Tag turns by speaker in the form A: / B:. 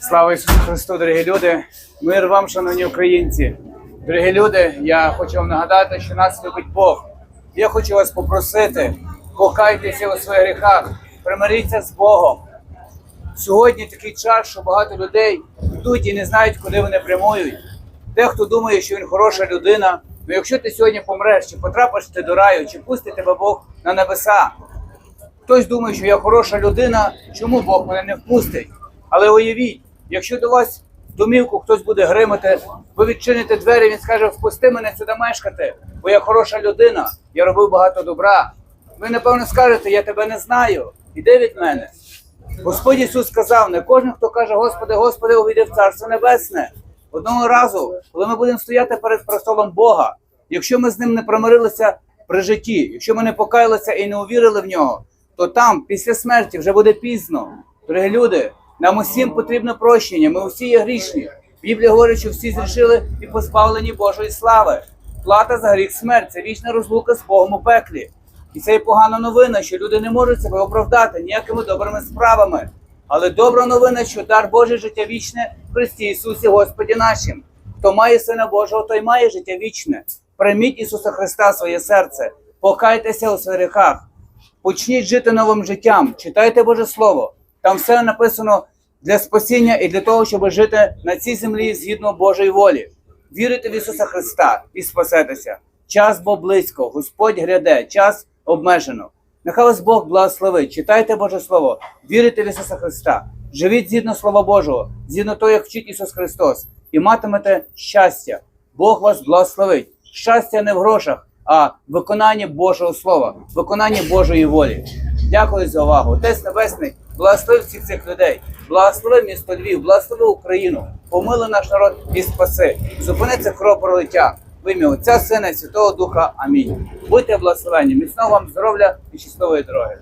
A: Слава Ісусу Христу, дорогі люди! Мир вам, шановні українці! Дорогі люди, я хочу вам нагадати, що нас любить Бог. Я хочу вас попросити, покайтеся у своїх гріхах, примиріться з Богом. Сьогодні такий час, що багато людей йдуть і не знають, куди вони прямують. Дехто думає, що він хороша людина. Ну якщо ти сьогодні помреш, чи потрапиш ти до раю, чи пустить тебе Бог на небеса, Хтось думає, що я хороша людина, чому Бог мене не впустить? Але уявіть, якщо до вас домівку хтось буде гримати, ви відчините двері, він скаже, впусти мене сюди мешкати, бо я хороша людина, я робив багато добра. Ви, напевно, скажете, я тебе не знаю. Іди від мене. Господь Ісус сказав, не кожен, хто каже, Господи, Господи, увійде в Царство Небесне. Одного разу, коли ми будемо стояти перед престолом Бога, якщо ми з ним не примирилися при житті, якщо ми не покаялися і не увірили в нього, то там, після смерті, вже буде пізно. Дорогі люди, нам усім потрібно прощення. Ми усі є грішні. Біблія говорить, що всі зрішили і позбавлені Божої слави. Плата за гріх смерть це вічна розлука з Богом у пеклі. І це є погана новина, що люди не можуть себе оправдати ніякими добрими справами. Але добра новина, що дар Божий життя вічне в Христі Ісусі Господі нашим. Хто має Сина Божого, той має життя вічне. Прийміть Ісуса Христа в своє серце, покайтеся у своїх. Почніть жити новим життям, читайте Боже Слово. Там все написано для спасіння і для того, щоб жити на цій землі згідно Божої волі. Вірите в Ісуса Христа і спасетеся. Час бо близько, Господь гряде, час обмежено. Нехай вас Бог благословить. Читайте Боже Слово, вірите в Ісуса Христа, живіть згідно Слова Божого, згідно того, як вчить Ісус Христос, і матимете щастя. Бог вас благословить. Щастя не в грошах, а виконання Божого Слова, виконання Божої волі. Дякую за увагу. Отець Небесний, благослови всіх цих людей, благослови місто Львів, благослови Україну, помили наш народ і спаси. Зупини це кровопролиття. В ім'я Отця, Сина і Святого Духа. Амінь. Будьте благословені, міцного вам здоров'я і щасливої дороги.